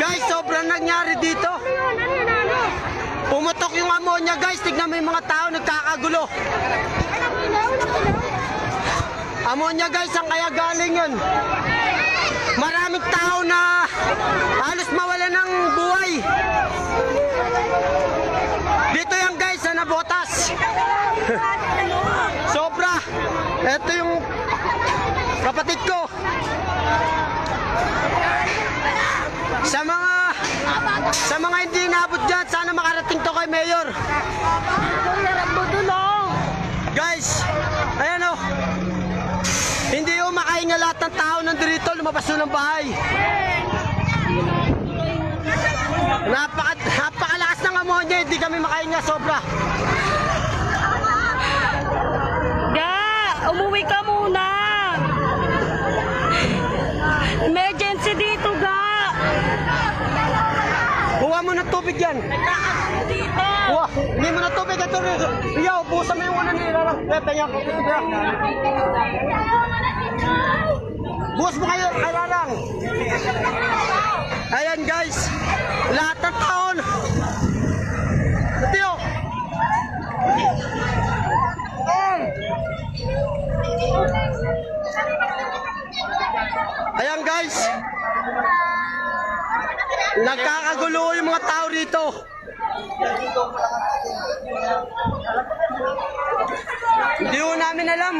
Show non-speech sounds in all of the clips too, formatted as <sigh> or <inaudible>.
Guys, sobrang nangyari dito. Pumutok yung ammonia guys. Tignan mo yung mga tao nagkakagulo. Ammonia guys, ang kaya galing yun. Maraming tao na halos mawala ng buhay. Dito yan guys, sa nabotas. <laughs> Sobra. Ito yung kapatid ko. Sa mga sa mga hindi naabot dyan, sana makarating to kay Mayor. Guys, ayan o. Hindi yung makahinga lahat ng tao nandito, lumabas doon ng bahay. Napaka, napakalakas ng ammonia, hindi kami makahinga sobra. Ga, umuwi ka muna. Emergency dito, ga. Kuha mo ng tubig yan. Dito. Kuha, hindi mo ng tubig. Ito rin. Iyaw, busa mo yung una nila. Eh, tanya ko. Bukas mo kayo, kay Rarang. Ayan guys, lahat ng taon. Tiyo. Ayan guys. Nagkakagulo yung mga tao rito. Hindi ko namin alam.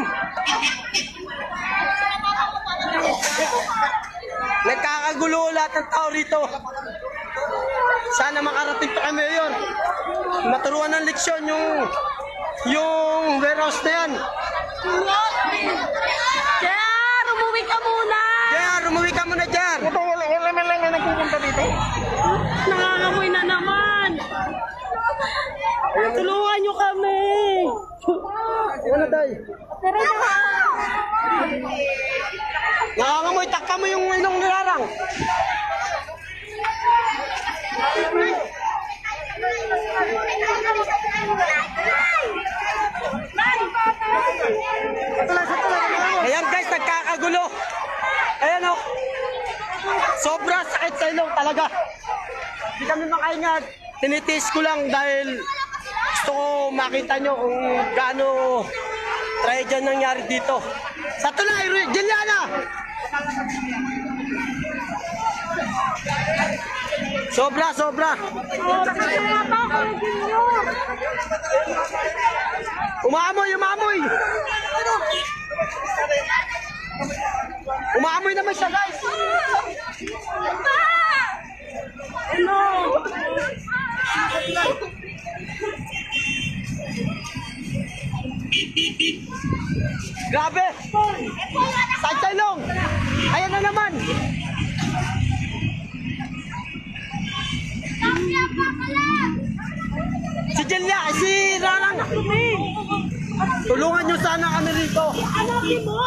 Nagkakagulo lahat ng tao rito. Sana makarating pa kay Mayor. Maturuan ng leksyon yung yung warehouse na yan. Jar, umuwi ka muna. Jer, umuwi ka Ano, Day? Nangangamoy, takka mo yung inong nilarang. Ayan guys, nagkakagulo. Ayan o. Sobra sakit sa ilong talaga. Hindi kami makaingat. Tinitiis ko lang dahil gusto ko makita nyo kung gaano tragedya nangyari dito. Sa tulay, Juliana! Sobra, sobra. Umaamoy, umaamoy. Umaamoy naman siya, guys. Grabe! Sa Chalong! Ayan na naman! Si Jelia, si Rarang! Tulungan nyo sana kami rito! Hanapin mo.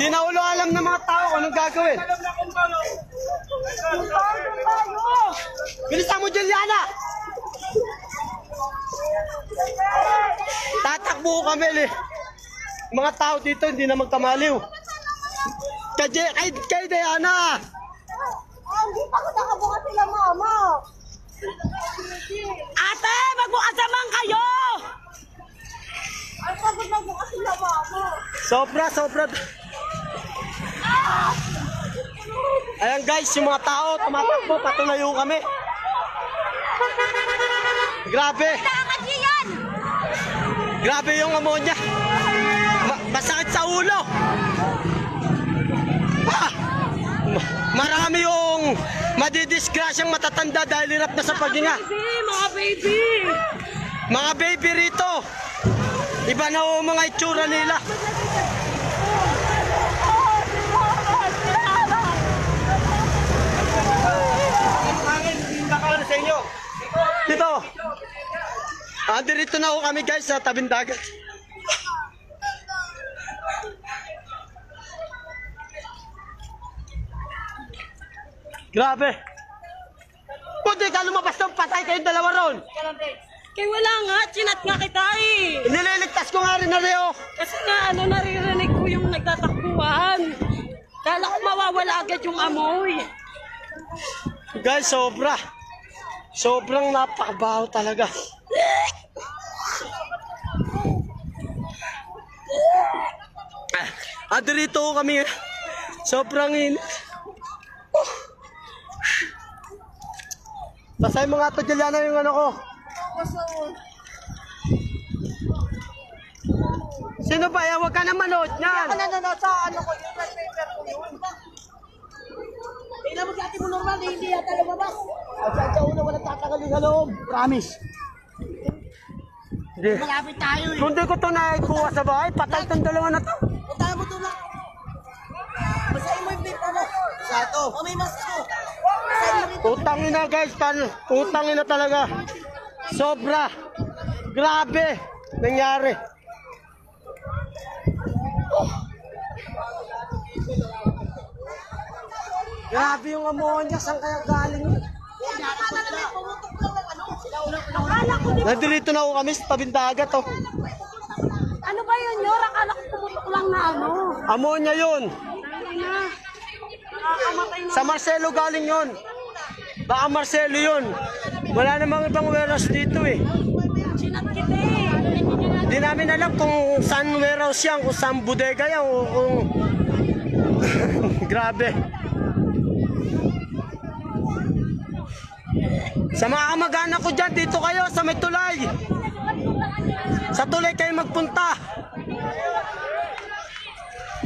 Di na ulo alam ng mga tao kung anong gagawin. Bilisan mo, Juliana! Tatakbo kami, eh. Mga tao dito hindi na magkamaliw. Kay, kay, kay Diana! Hindi pa ko nakabukas sila, mama. Ate, magbukasaman kayo. Ang pagod na bukas sila, mama. Sobra, sobra. Ayan guys, yung mga tao tumatakbo, patunayo kami. Grabe. Grabe yung ammonia. Ma- masakit sa ulo. Ah! Ma- marami yung madidisgrasyang matatanda dahil hirap na sa paghinga. Baby, mga baby. Mga baby rito. Iba na ho mga itsura nila. sa inyo. Dito. Ah, na ho kami guys sa tabing dagat. Grabe. Puti ka lumabas ng patay kayong dalawa ron. Kaya wala nga, chinat nga kita eh. Nililigtas ko nga rin na Leo. Kasi nga ano, naririnig ko yung nagtatakbuhan. Kala ko mawawala agad yung amoy. Guys, sobra. Sobrang napakabaho talaga. <laughs> Ah, dito kami. Sobrang in. Pasay mo nga to, Juliana, yung ano ko. Sino ba? yan? Huwag ka na manood niyan. Ako nanonood sa ano ko yun, sa paper ko yun. Tingnan mo si ate mo normal, hindi yata lumabas. At sa sa una, walang tatagalin sa loob. Promise. Hindi. Malapit tayo eh. Kung di ko ito naikuha sa bahay, patay tong dalawa na to. Punta mo tulak. Basahin mo yung paper mo. Sa ito. O may mask ko. Basahin mo rin. Utang ina guys, paano? Utang ina talaga. Sobra. Grabe. Nangyari. Grabe yung ammonia, saan kaya galing yun? Nandito na ako kami sa tabing dagat oh. Ano ba yun, Yor? Akala ko pumutok lang na ano. Ammonia yun. Na. Sa Marcelo galing yun. Baka Marcelo yun. Wala namang ibang warehouse dito eh. Eh. Hindi namin alam kung saan warehouse yan, kung saan bodega yan, o kung... <laughs> Grabe. Sa mga kamag-anak ko dyan, dito kayo sa may tulay. Sa tulay kayo magpunta.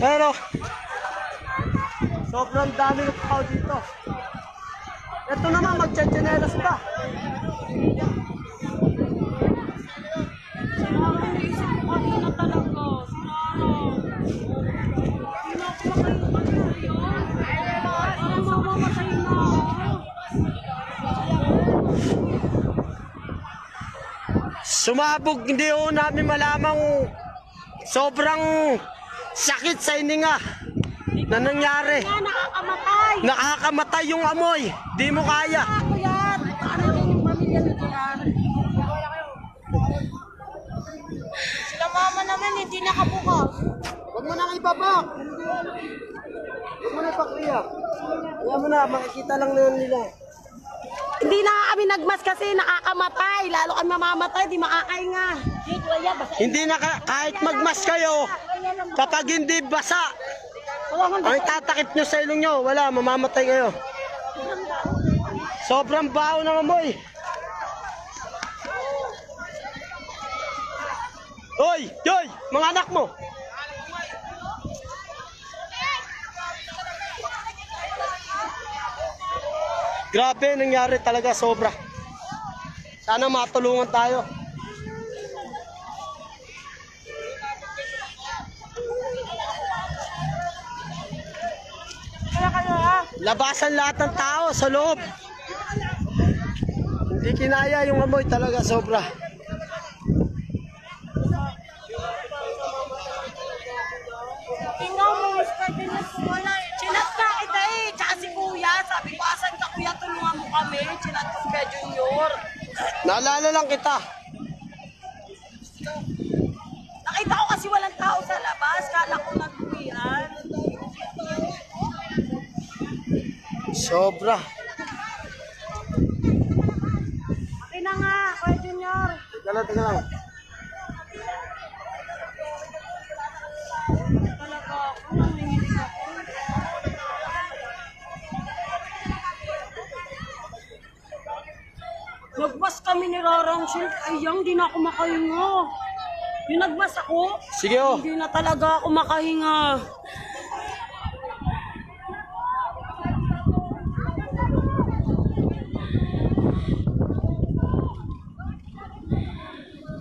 Pero, sobrang dami ng tao dito. Ito naman, magchachanelas pa. Sumabog, hindi ho namin malamang sobrang sakit sa ininga na nangyari. Nga nakakamatay. Nakakamatay yung amoy. Di mo kaya. Ako yan. Paano din yung pamilya ni Jan? Sila mama naman hindi nakabukas. Huwag mo nang ibabak. Huwag mo na ipakriyak. Kaya mo na, makikita lang naman nila. Hindi na kami nagmas kasi nakakamatay. Lalo kami mamamatay, di makakainga. Hindi na ka- kahit magmas kayo, kapag hindi basa, ang tatakip nyo sa ilong nyo, wala, mamamatay kayo. Sobrang baho ng amoy. Hoy, yoy, mga anak mo. Grabe, nangyari talaga sobra. Sana matulungan tayo. Labasan lahat ng tao sa loob. Hindi kinaya yung amoy talaga sobra. Tingnan mo, Mr. Dinas, wala eh. Chinat ka kita eh. Tsaka si Kuya. Sabi ko, asan ka Kuya? Tulungan mo kami. Chinat ko Kuya Junior. Naalala lang kita. Nakita ko kasi walang tao sa labas. Kala ko nagpuwian. Sobra. Okay na nga, Kuya Junior. Teka lang, teka lang. Nagmas kami ni Rarang Shield. Ayang, di na ako makahinga. Yung nagmas ako, Sige oh. hindi na talaga ako makahinga.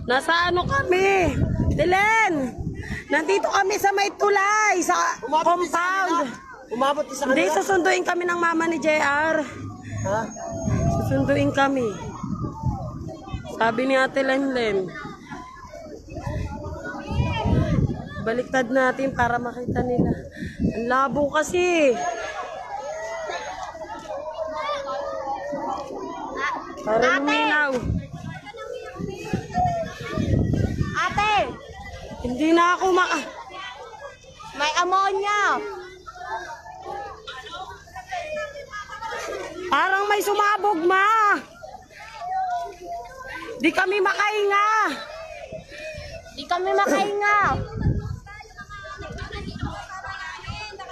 Nasa ano kami? Dilen! Nandito kami sa may tulay, sa compound. Umabot sa Hindi, kanila. susunduin kami ng mama ni JR. Ha? Susunduin kami. Sabi ni Ate Lenlen. Baliktad natin para makita nila. Ang labo kasi. Para luminaw. Hindi na ako maka... May ammonia. Parang may sumabog, ma. Di kami makahinga. Di kami makahinga.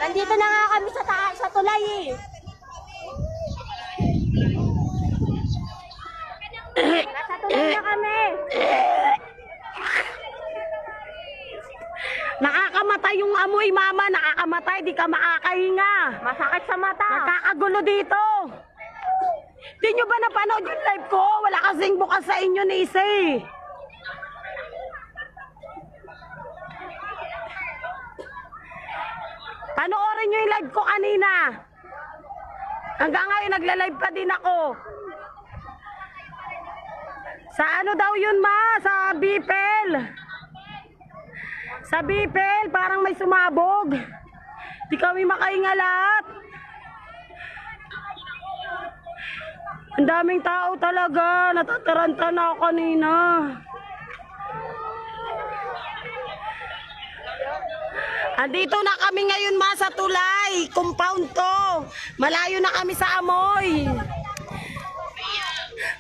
Nandito na nga kami sa taas, sa tulay eh. Nasa tulay na kami. Nakakamatay yung amoy, mama. Nakakamatay. Di ka makakahinga. Masakit sa mata. Nakakagulo dito. Di nyo ba napanood yung live ko? Wala kasing bukas sa inyo ni Isa eh. Panoorin nyo yung live ko kanina. Hanggang ngayon nagla-live pa din ako. Sa ano daw yun ma? Sa Bipel. Sa Bipel, parang may sumabog. Di kami makahinga lahat. Ang daming tao talaga. Natataranta na ako kanina. Andito na kami ngayon ma sa tulay. Compound to. Malayo na kami sa amoy.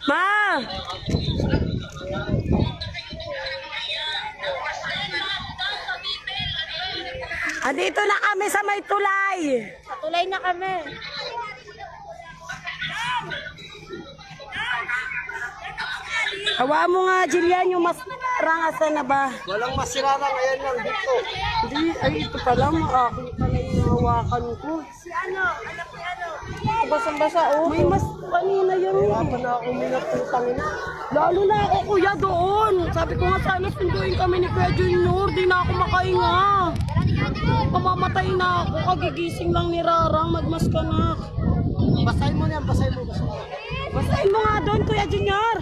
Ma! Andito na kami sa may tulay. Sa tulay na kami. Hawa mo nga, Jillian, yung mas rangasan na ba? Walang masirarang, ayan lang, dito. Hindi, ay ito pala, maakin pala yung hawakan ko. Basang-basa oh. May mas kanina yun. Hirapan na ako minaputang ina. Lalo na ako kuya doon. Sabi ko nga sana sunduin kami ni Kuya Junior. Di na ako makahinga. Mamamatay na ako. Kagigising lang ni Rarang. Magmas ka na. Basahin mo yan, basahin mo, basahin mo. Basahin mo nga doon, Kuya Junior.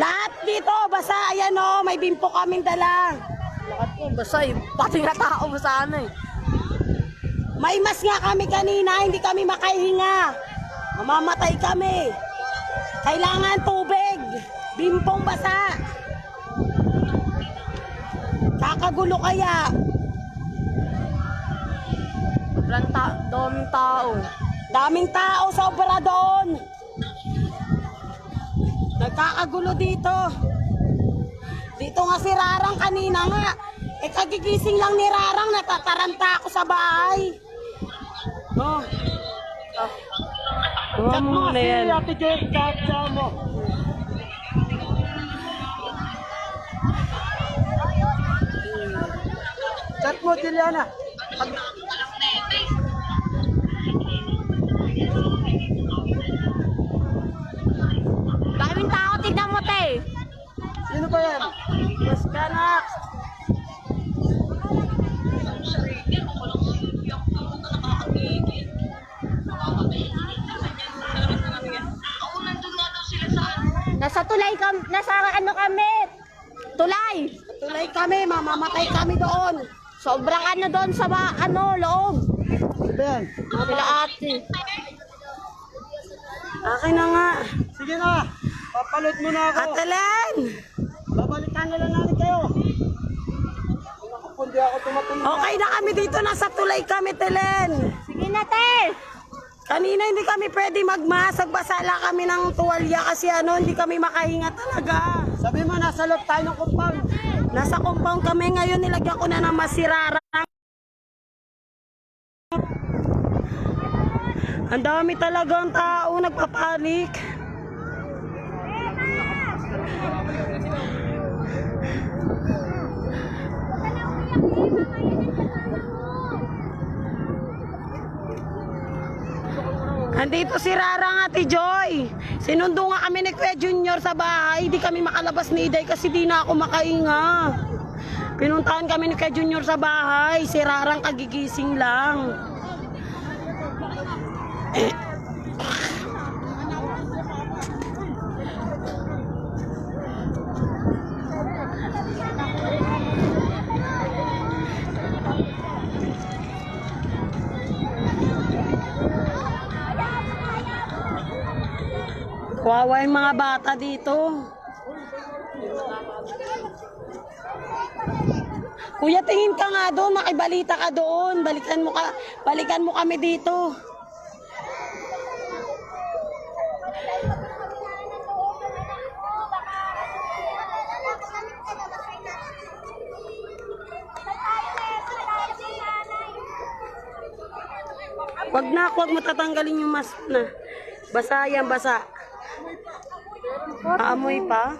Lahat dito, basa. Ayan o, may bimpo kaming dala. Po, basta eh. Pati nga tao mo sa ano eh. May mas nga kami kanina, hindi kami makahinga. Mamamatay kami. Kailangan tubig. Bimpong basa. Kakagulo kaya. Sobrang ta daming tao. Daming tao sobra doon. Nagkakagulo dito. Dito nga si Rarang kanina nga. Eh kagigising lang ni Rarang, natataranta ako sa bahay. Oh. Chat mo kasi, Ate Jen, chat mo. Chat mo, Juliana. Doon. Sobrang ano doon sa ba, ano, loob. Sino ba yan? Sila ate. Akin na nga. Sige na, papalot mo na ako. Ate Len! Babalikan na lang namin kayo. Hindi ako tumatulog. Okay na kami dito, nasa tulay kami, Telen. Sige na te. Kanina hindi kami pwede magmasag, basala kami ng tuwalya kasi ano, hindi kami makahinga talaga. Sabi mo, nasa loob tayo ng compound. Nasa compound kami ngayon, nilagyan ko na ng masirarang. Ang dami talagang tao nagpapanik. Andito si Rarang Ate Joy. Sinundo nga kami ni Kuya Junior sa bahay. Di kami makalabas ni Iday kasi di na ako makainga. Pinuntahan kami ni Kuya Junior sa bahay. Si Rarang kagigising lang. Kawawa yung mga bata dito. Kuya, tingin ka nga doon, makibalita ka doon. Balikan mo ka, balikan mo kami dito. Wag na, wag mo tatanggalin yung mask na. Basa yan, basa. Aamoy pa?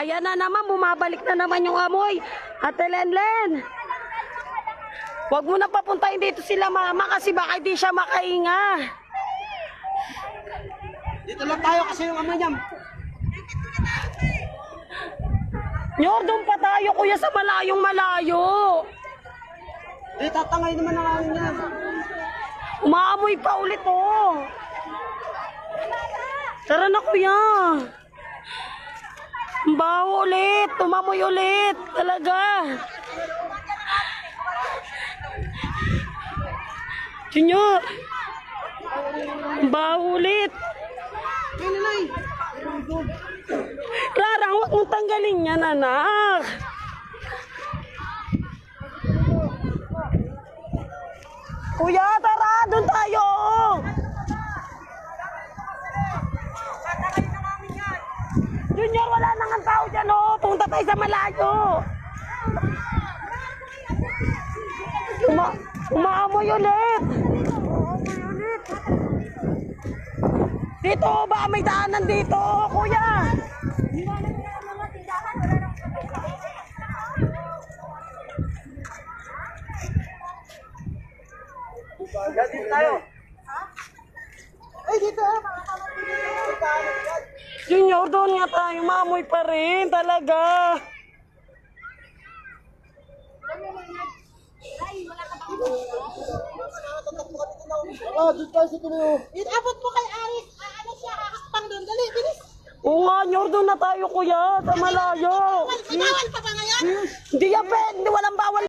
Ayan na naman, bumabalik na naman yung amoy. Ate Lenlen. Wag mo na papuntahin dito sila mama kasi baka di siya makahinga. Dito lang tayo kasi yung ama niya. Nyor, doon pa tayo kuya sa malayong malayo. Di tatangay naman ang ano niya. Umaamoy pa ulit oh. Tara na kuya. Baho ulit. Umamoy ulit. Talaga. Junior. Baho ulit. Clara, huwag mong tanggalin yan, anak. Kuya, tara, doon tayo. Junior, wala nang ang tao dyan, oh. Punta tayo sa malayo. Uma umaamoy ulit. Dito, baka may daanan dito, kuya. Dito tayo. Junior, doon nga tayo. Maamoy pa rin, talaga. Ah, doon tayo sa tuloy. Abot mo kay Aris. Ah, ano siya, hakakpang doon. Dali, bilis. Oo nga, Nyor, doon na tayo, kuya. Sa malayo. Bawal pa ba ngayon? Hindi yan. Hindi walang bawal